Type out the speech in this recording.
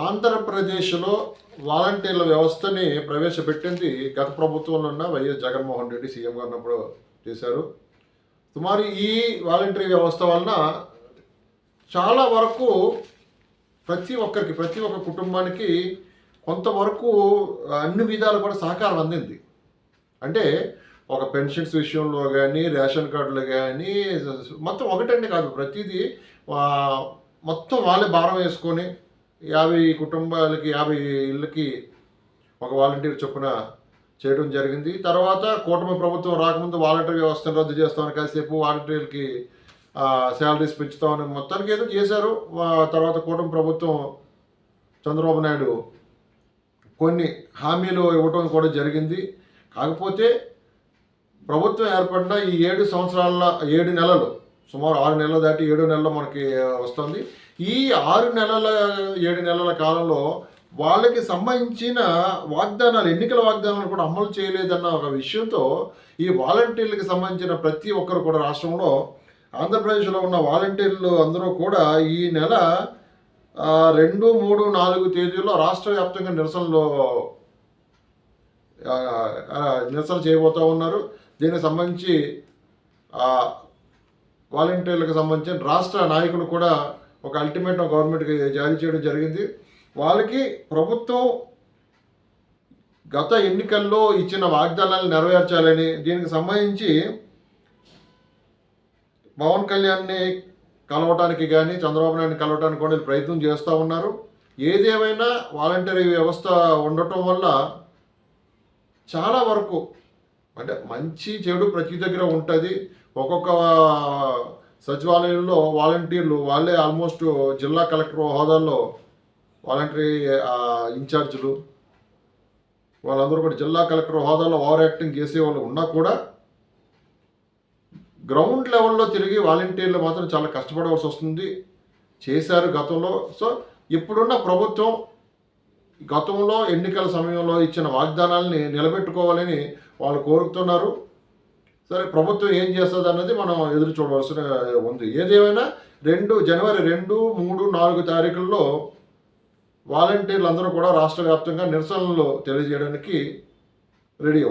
ఆంధ్రప్రదేశ్లో వాలంటీర్ల వ్యవస్థని ప్రవేశపెట్టింది గత ప్రభుత్వంలో ఉన్న వైఎస్ జగన్మోహన్ రెడ్డి సీఎంగా ఉన్నప్పుడు చేశారు. సుమారు ఈ వాలంటరీ వ్యవస్థ వలన చాలా వరకు ప్రతి ఒక్కరికి ప్రతి ఒక్క కుటుంబానికి కొంతవరకు అన్ని విధాలు కూడా సహకారం అందింది. అంటే ఒక పెన్షన్స్ విషయంలో కానీ రేషన్ కార్డులు కానీ మొత్తం ఒకటండి కాదు ప్రతిదీ మొత్తం వాళ్ళే భారం వేసుకొని యాభై కుటుంబాలకి యాభై ఇళ్ళకి ఒక వాలంటీర్ చొప్పున చేయడం జరిగింది. తర్వాత కూటమి ప్రభుత్వం రాకముందు వాలంటీర్ వ్యవస్థను రద్దు చేస్తామని కాసేపు వాలంటీర్లకి శాలరీస్ పెంచుతామని మొత్తానికి ఏదో చేశారు. తర్వాత కూటమి ప్రభుత్వం చంద్రబాబు నాయుడు కొన్ని హామీలు ఇవ్వటం కూడా జరిగింది. కాకపోతే ప్రభుత్వం ఏర్పడిన ఈ ఏడు సంవత్సరాల ఏడు నెలలు సుమారు ఆరు నెలలు దాటి ఏడు నెలలు మనకి వస్తుంది. ఈ ఆరు నెలల ఏడు నెలల కాలంలో వాళ్ళకి సంబంధించిన వాగ్దానాలు ఎన్నికల వాగ్దానాలు కూడా అమలు చేయలేదన్న ఒక విషయంతో ఈ వాలంటీర్లకు సంబంధించిన ప్రతి ఒక్కరు కూడా రాష్ట్రంలో ఆంధ్రప్రదేశ్లో ఉన్న వాలంటీర్లు అందరూ కూడా ఈ నెల రెండు మూడు నాలుగు తేదీల్లో రాష్ట్ర వ్యాప్తంగా నిరసనలు నిరసన చేయబోతూ ఉన్నారు. దీనికి సంబంధించి వాలంటీర్లకు సంబంధించిన రాష్ట్ర నాయకులు కూడా ఒక అల్టిమేటం గవర్నమెంట్కి జారీ చేయడం జరిగింది. వాళ్ళకి ప్రభుత్వం గత ఎన్నికల్లో ఇచ్చిన వాగ్దానాలు నెరవేర్చాలని దీనికి సంబంధించి పవన్ కళ్యాణ్ని కలవటానికి కానీ చంద్రబాబు నాయుడిని కలవటానికి కూడా ప్రయత్నం చేస్తూ ఉన్నారు. ఏదేమైనా వాలంటరీ వ్యవస్థ ఉండటం వల్ల చాలా వరకు అంటే మంచి చెడు ప్రతి దగ్గర ఉంటుంది. ఒక్కొక్క సచివాలయంలో వాలంటీర్లు వాళ్ళే ఆల్మోస్ట్ జిల్లా కలెక్టర్ హోదాల్లో వాలంటరీ ఇన్ఛార్జీలు. వాళ్ళందరూ కూడా జిల్లా కలెక్టర్ హోదాలో ఓవర్ యాక్టింగ్ చేసే వాళ్ళు ఉన్నా కూడా గ్రౌండ్ లెవెల్లో తిరిగి వాలంటీర్లు మాత్రం చాలా కష్టపడవలసి వస్తుంది. చేశారు గతంలో. సో ఇప్పుడున్న ప్రభుత్వం గతంలో ఎన్నికల సమయంలో ఇచ్చిన వాగ్దానాల్ని నిలబెట్టుకోవాలని వాళ్ళు కోరుతున్నారు సరే ప్రభుత్వం ఏం చేస్తుంది అన్నది మనం ఎదురు చూడవలసిన ఉంది. ఏదేమైనా రెండు జనవరి రెండు మూడు నాలుగు తారీఖుల్లో వాలంటీర్లు అందరూ కూడా రాష్ట్ర వ్యాప్తంగా నిరసనలు తెలియజేయడానికి రెడీ అవుతారు